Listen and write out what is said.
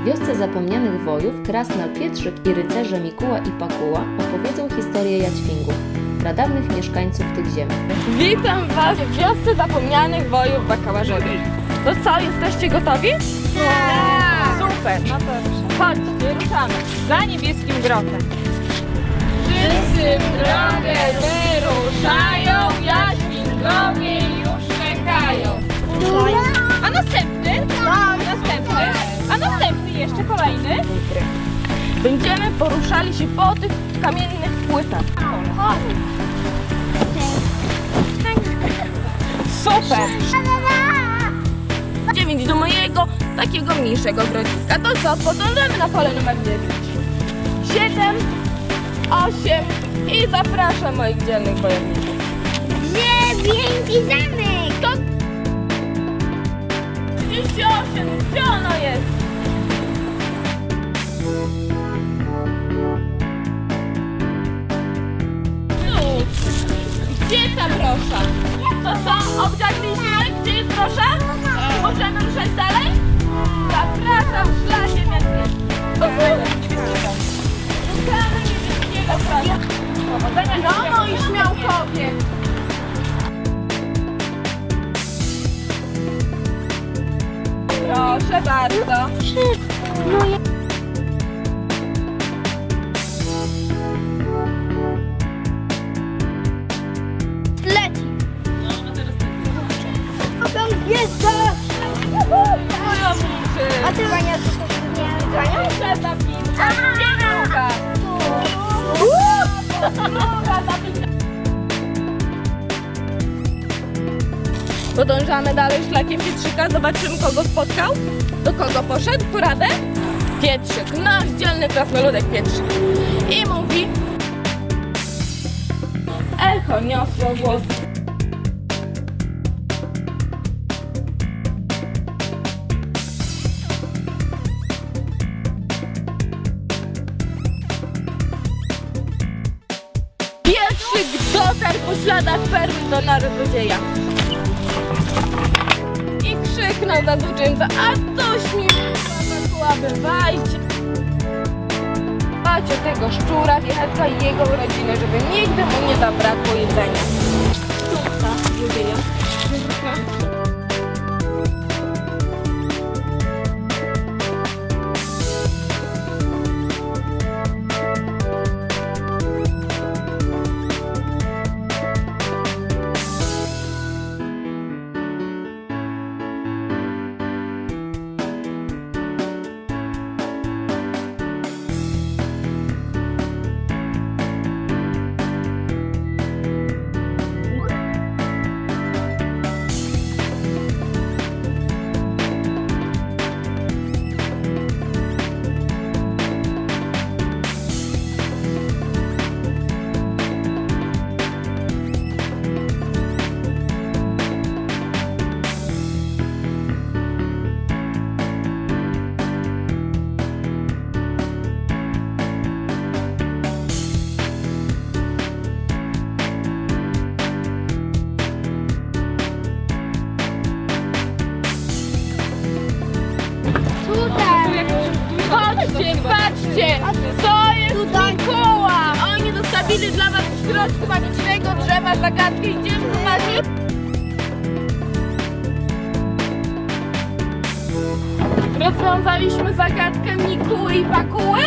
W wiosce zapomnianych wojów Krasnal Pietrzyk i rycerze Mikuła i Pakuła opowiedzą historię Jaćwingów, pradawnych mieszkańców tych ziem. Witam Was w wiosce zapomnianych wojów Bakałarzewi. To co, jesteście gotowi? Tak! Super, no to chodźcie, ruszamy. Za niebieskim grotem. Wszyscy w drogę wyruszają, kolejny. Będziemy poruszali się po tych kamiennych płytach. Super! Dziewięć do mojego takiego mniejszego grodziska. To co, podążamy na pole numer 9. 7, 8 i zapraszam moich dzielnych bojowników. Wielki zamek! To 38, gdzie ono jest? Gdzie ta brosza? To co, obgadliśmy? Gdzie jest brosza? Możemy ruszać dalej? Zapraszam szlakiem Szukamy niebieskiego procha. Powodzenia No i śmiałkowie. Proszę bardzo. Jest to! Wojowniczy. A ty Wania, co to nie Wania? Proszę ta piłka. Ta piłka. Podążamy dalej szlakiem Pietrzyka, zobaczymy kogo spotkał. Do kogo poszedł? Poradę? Pietrzyk, nasz dzielny krasnoludek Pietrzyk. I mówi... Echo niosło głos. Po śladach perły do narodzieja. I krzyknął za złoczyńca, a coś mi była, bywajcie. Macie tego szczura, wielka i jego rodzinę, żeby nigdy mu nie zabrakło jedzenia. Chodźcie, patrzcie, to jest Mikoła. Oni zostawili dla was w środku magicznego drzewa zagadkę. Idziemy zobaczyć? Rozwiązaliśmy zagadkę Mikuły i Pakuły?